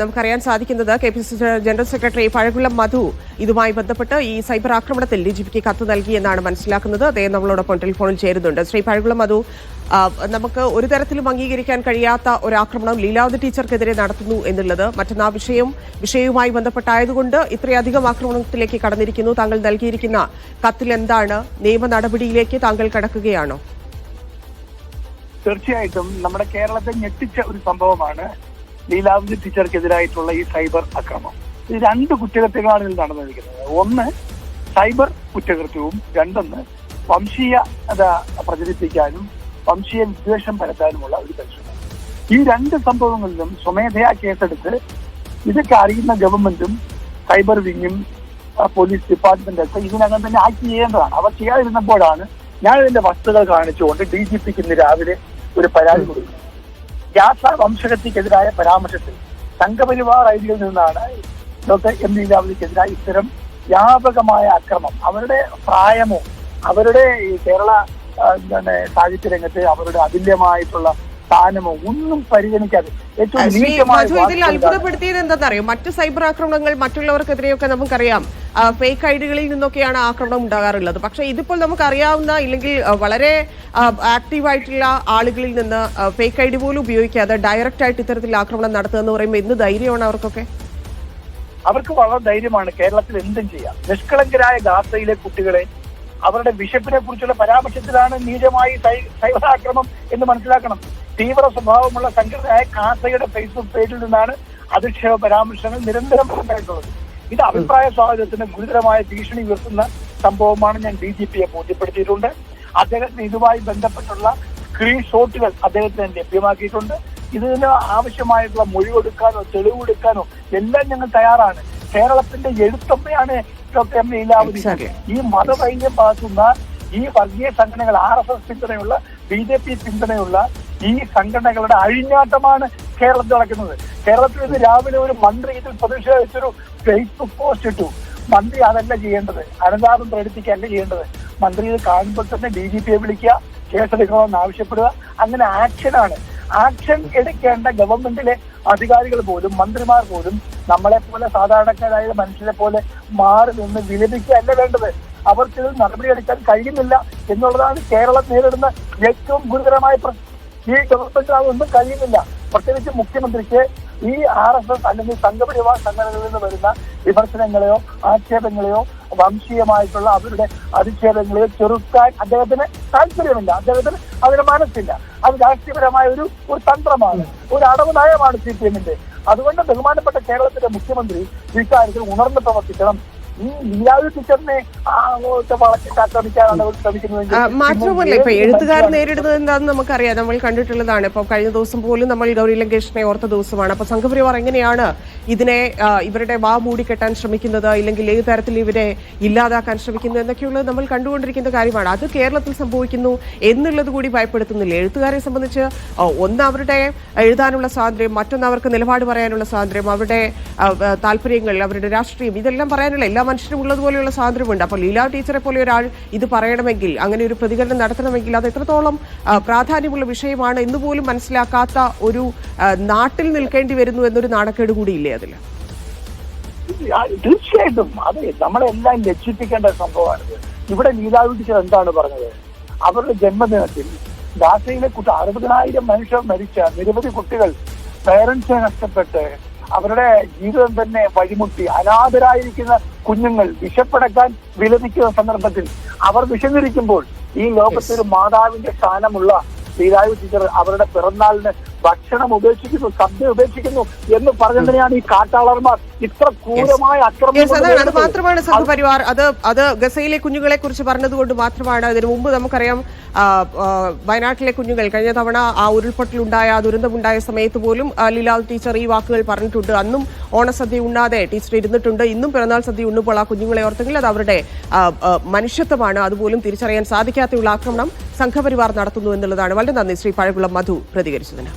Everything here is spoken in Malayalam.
നമുക്കറിയാൻ സാധിക്കുന്നത് K P C general secretary Pazhakulam Madhu ഇതുമായി ബന്ധപ്പെട്ട് ഈ സൈബർ ആക്രമണത്തിൽ ഡി ജി പിക്ക് കത്ത് നൽകി എന്നാണ് മനസ്സിലാക്കുന്നത്. അദ്ദേഹം നമ്മളോടൊപ്പം ടെലിഫോണിൽ ചേരുന്നുണ്ട്. ശ്രീ പഴകുളം മധു നമുക്ക് ഒരു തരത്തിലും അംഗീകരിക്കാൻ കഴിയാത്ത ഒരു ആക്രമണം ലീലാവതി ടീച്ചർക്കെതിരെ നടത്തുന്നു എന്നുള്ളത് മറ്റന്നാ വിഷയം. വിഷയവുമായി ബന്ധപ്പെട്ടായതുകൊണ്ട് ഇത്രയധികം ആക്രമണത്തിലേക്ക് കടന്നിരിക്കുന്നു. താങ്കൾ നൽകിയിരിക്കുന്ന കത്തിൽ എന്താണ്? നിയമ നടപടിയിലേക്ക് താങ്കൾ കടക്കുകയാണോ? തീർച്ചയായിട്ടും നമ്മുടെ കേരളത്തെ ഞെട്ടിച്ച ഒരു സംഭവമാണ്. ലീലാവതി ടീച്ചർക്കെതിരായിട്ടുള്ള ഈ സൈബർ അക്രമം. ഇത് രണ്ട് കുറ്റകൃത്യങ്ങളാണ് ഇതിൽ നടന്നിരിക്കുന്നത്. ഒന്ന് സൈബർ കുറ്റകൃത്യവും. രണ്ടൊന്ന് വംശീയത പ്രചരിപ്പിക്കാനും വംശീയ വിദ്വേഷം പരത്താനുമുള്ള ഒരു പരിശ്രമം. ഈ രണ്ട് സംഭവങ്ങളിലും സ്വമേധയാ കേസെടുത്ത് ഇതൊക്കെ അറിയുന്ന ഗവൺമെന്റും സൈബർ വിങ്ങും പോലീസ് ഡിപ്പാർട്ട്മെന്റ് ഒക്കെ ഇതിനകം തന്നെ ആക്ട് ചെയ്യേണ്ടതാണ്. അവർ ചെയ്യാതിരുന്നപ്പോഴാണ് ഞാൻ ഇതിന്റെ വസ്തുതകൾ കാണിച്ചുകൊണ്ട് ഡി ജി പിക്ക് ഇന്ന് രാവിലെ ഒരു പരാതി കൊടുക്കുന്നു വ്യാസ വംശഹത്യക്കെതിരായ പരാമർശത്തിൽ സംഘപരിവാർ ഐഡിയിൽ നിന്നാണ് ഡോക്ടർ എം ലീലാവതിക്കെതിരായ ഇത്തരം വ്യാപകമായ അക്രമം. അവരുടെ പ്രായമോ അവരുടെ കേരള സാഹിത്യ രംഗത്ത് അവരുടെ അതുല്യമായിട്ടുള്ള സ്ഥാനമോ ഒന്നും പരിഗണിക്കാതെ ഏറ്റവും മധു ഇതിൽ അത്ഭുതപ്പെടുത്തിയത് എന്താണെന്നറിയോ? മറ്റ് സൈബർ ആക്രമണങ്ങൾ മറ്റുള്ളവർക്കെതിരെയൊക്കെ നമുക്കറിയാം. ഫേക്ക് ഐഡികളിൽ നിന്നൊക്കെയാണ് ആക്രമണം ഉണ്ടാകാറുള്ളത്. പക്ഷേ ഇതിപ്പോൾ നമുക്കറിയാവുന്ന ഇല്ലെങ്കിൽ വളരെ ആക്റ്റീവായിട്ടുള്ള ആളുകളിൽ നിന്ന് ഫേക്ക് ഐ ഡി പോലും ഉപയോഗിക്കാതെ ഡയറക്റ്റ് ആയിട്ട് ഇത്തരത്തിൽ ആക്രമണം നടത്തുക എന്ന് പറയുമ്പോൾ എന്ത് ധൈര്യമാണ് അവർക്കൊക്കെ? അവർക്ക് വളരെ ധൈര്യമാണ് കേരളത്തിൽ എന്തും ചെയ്യാം. നിഷ്കളങ്കരായ ഗാസയിലെ കുട്ടികളെ അവരുടെ വിശപ്പിനെ കുറിച്ചുള്ള പരാമർശത്തിലാണ് നീചമായി സൈബർ ആക്രമണം എന്ന് മനസ്സിലാക്കണം. തീവ്ര സ്വഭാവമുള്ള സംഘടനയായ കാസയുടെ ഫേസ്ബുക്ക് പേജിൽ നിന്നാണ് അധിക്ഷേപ പരാമർശങ്ങൾ നിരന്തരം ഉണ്ടായിട്ടുള്ളത് ഇത് അഭിപ്രായ സ്വാതന്ത്ര്യത്തിന് ഗുരുതരമായ ഭീഷണി ഉയർത്തുന്ന സംഭവമാണ് ഞാൻ ഡി ജി പിയെ ബോധ്യപ്പെടുത്തിയിട്ടുണ്ട്. അദ്ദേഹത്തിന് ഇതുമായി ബന്ധപ്പെട്ടുള്ള സ്ക്രീൻഷോട്ടുകൾ അദ്ദേഹത്തിന് ലഭ്യമാക്കിയിട്ടുണ്ട്. ഇതിന് ആവശ്യമായിട്ടുള്ള മൊഴി കൊടുക്കാനോ തെളിവ് കൊടുക്കാനോ എല്ലാം ഞങ്ങൾ തയ്യാറാണ്. കേരളത്തിന്റെ എഴുത്തമ്മയാണ് ഡോക്ടർ എം ലീലാവതി. ഈ മതവൈദ്യം പാർക്കുന്ന ഈ വർഗീയ സംഘടനകൾ ആർ എസ് എസ് പിന്തുണയുള്ള ബി ജെ പി പിന്തുണയുള്ള ഈ സംഘടനകളുടെ അഴിഞ്ഞാട്ടമാണ് കേരളത്തിൽ നടക്കുന്നത്. കേരളത്തിൽ ഇന്ന് രാവിലെ ഒരു മന്ത്രി ഇതിൽ പ്രതിഷേധിച്ചൊരു ഫേസ്ബുക്ക് പോസ്റ്റ് ഇട്ടു. മന്ത്രി അതല്ല ചെയ്യേണ്ടത്. അനുതാപം പ്രകടിപ്പിക്കുകയല്ല ചെയ്യേണ്ടത്. മന്ത്രി ഇത് കാണുമ്പോൾ തന്നെ ഡി ജി പിയെ വിളിക്കുക കേസെടുക്കണമെന്ന് ആവശ്യപ്പെടുക. അങ്ങനെ ആക്ഷനാണ് ആക്ഷൻ എടുക്കേണ്ട ഗവൺമെന്റിലെ അധികാരികൾ പോലും മന്ത്രിമാർ പോലും നമ്മളെ പോലെ സാധാരണക്കാരായ മനുഷ്യരെ പോലെ മാറി നിന്ന് വിലപിക്കുകയല്ല വേണ്ടത്. അവർക്ക് നടപടിയെടുക്കാൻ കഴിയുന്നില്ല എന്നുള്ളതാണ് കേരളം നേരിടുന്ന ഏറ്റവും ഗുരുതരമായ പ്രശ്നം. ഈ ഗവൺമെന്റ് കഴിയുന്നില്ല. പ്രത്യേകിച്ച് മുഖ്യമന്ത്രിക്ക് ഈ ആർ എസ് എസ് അല്ലെങ്കിൽ സംഘപരിവാർ സംഘടനകളിൽ നിന്ന് വരുന്ന വിമർശനങ്ങളെയോ ആക്ഷേപങ്ങളെയോ വംശീയമായിട്ടുള്ള അവരുടെ അധിക്ഷേപങ്ങളെയോ ചെറുക്കാൻ അദ്ദേഹത്തിന് താല്പര്യമില്ല. അദ്ദേഹത്തിന് അതിന് മനസ്സില്ല. അത് രാഷ്ട്രീയപരമായ ഒരു ഒരു തന്ത്രമാണ്. ഒരു അടവ് നയമാണ് സി പി എമ്മിന്റെ. അതുകൊണ്ട് ബഹുമാനപ്പെട്ട കേരളത്തിന്റെ മുഖ്യമന്ത്രി ഇക്കാര്യത്തിൽ ഉണർന്ന് പ്രവർത്തിക്കണം. മാത്രമല്ല ഇപ്പൊ എഴുത്തുകാർ നേരിടുന്നത് എന്താണെന്ന് നമുക്കറിയാം. നമ്മൾ കണ്ടിട്ടുള്ളതാണ്. ഇപ്പൊ കഴിഞ്ഞ ദിവസം പോലും നമ്മൾ ഗൗരി ലങ്കേഷിനെ ഓർത്ത ദിവസമാണ്. അപ്പൊ സംഘപരിവാർ എങ്ങനെയാണ് ഇതിനെ ഇവരുടെ വാ മൂടിക്കെട്ടാൻ ശ്രമിക്കുന്നത്? ഇല്ലെങ്കിൽ ഏത് തരത്തിൽ ഇവരെ ഇല്ലാതാക്കാൻ ശ്രമിക്കുന്നത്? എന്നൊക്കെയുള്ളത് നമ്മൾ കണ്ടുകൊണ്ടിരിക്കുന്ന കാര്യമാണ്. അത് കേരളത്തിൽ സംഭവിക്കുന്നു എന്നുള്ളത് കൂടി ഭയപ്പെടുത്തുന്നില്ല. എഴുത്തുകാരെ സംബന്ധിച്ച് ഒന്ന് അവരുടെ എഴുതാനുള്ള സ്വാതന്ത്ര്യം മറ്റൊന്ന് അവർക്ക് നിലപാട് പറയാനുള്ള സ്വാതന്ത്ര്യം അവരുടെ താല്പര്യങ്ങൾ അവരുടെ രാഷ്ട്രീയം ഇതെല്ലാം പറയാനുള്ള എല്ലാ മനുഷ്യരും ഉള്ളതുപോലെയുള്ള സ്വാതന്ത്ര്യമുണ്ട്. അപ്പോൾ ലീല ടീച്ചറെ പോലെ ഒരാൾ ഇത് പറയണമെങ്കിൽ അങ്ങനെ ഒരു പ്രതികരണം നടത്തണമെങ്കിൽ അത് എത്രത്തോളം പ്രാധാന്യമുള്ള വിഷയമാണ് എന്ന് പോലും മനസ്സിലാക്കാത്ത ഒരു നാട്ടിൽ നിൽക്കേണ്ടി വരുന്നു എന്നൊരു നാണക്കേട് കൂടിയില്ലേ അതിൽ? തീർച്ചയായിട്ടും. അത് നമ്മളെല്ലാം ലക്ഷിപ്പിക്കേണ്ട സംഭവമാണിത് ഇവിടെ ലീലാവി ടീച്ചർ എന്താണ് പറഞ്ഞത്? അവരുടെ ജന്മദിനത്തിൽ ദാസയിലെ കുട്ടി അറുപതിനായിരം മനുഷ്യർ മരിച്ച നിരവധി കുട്ടികൾ പേരൻസിനെ നഷ്ടപ്പെട്ട് അവരുടെ ജീവിതം തന്നെ വഴിമുട്ടി അനാഥരായിരിക്കുന്ന കുഞ്ഞുങ്ങൾ വിശപ്പടക്കാൻ വിലപിക്കുന്ന സന്ദർഭത്തിൽ അവർ വിശന്നിരിക്കുമ്പോൾ ഈ ലോകത്തൊരു മാതാവിന്റെ സ്ഥാനമുള്ള ലീലായു ടീച്ചർ അവരുടെ പിറന്നാളിന് ഭക്ഷണം ഉപേക്ഷിക്കുന്നു സദ്യ ഉപേക്ഷിക്കുന്നു എന്ന് പറഞ്ഞതിനെയാണ് ഈ കാട്ടാളർമാർ ഇത്ര ക്രൂരമായ അക്രമം അത് മാത്രമാണ് സംഘപരിവാർ അത് അത് ഗസയിലെ കുഞ്ഞുങ്ങളെ കുറിച്ച് പറഞ്ഞതുകൊണ്ട് മാത്രമാണ്. അതിനു മുമ്പ് നമുക്കറിയാം വയനാട്ടിലെ കുഞ്ഞുങ്ങൾ കഴിഞ്ഞ തവണ ആ ഉരുൾപൊട്ടലുണ്ടായ ആ ദുരന്തമുണ്ടായ സമയത്ത് പോലും ലീലാൽ ടീച്ചർ ഈ വാക്കുകൾ പറഞ്ഞിട്ടുണ്ട്. അന്നും ഓണസദ്യ ഉണ്ണാതെ ടീച്ചർ ഇരുന്നിട്ടുണ്ട്. ഇന്നും പിറന്നാൾ സദ്യ ഉണ്ണുമ്പോൾ ആ കുഞ്ഞുങ്ങളെ ഓർത്തെങ്കിൽ അത് അവരുടെ മനുഷ്യത്വമാണ്. അതുപോലും തിരിച്ചറിയാൻ സാധിക്കാത്തയുള്ള ആക്രമണം സംഘപരിവാർ നടത്തുന്നു എന്നുള്ളതാണ്. വളരെ നന്ദി. ശ്രീ പഴകുളം മധു പ്രതികരിച്ചതിന്.